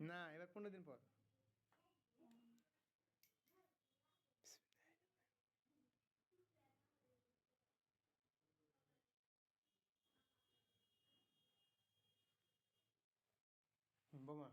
না এবার পনেরো দিন পর। বোমা।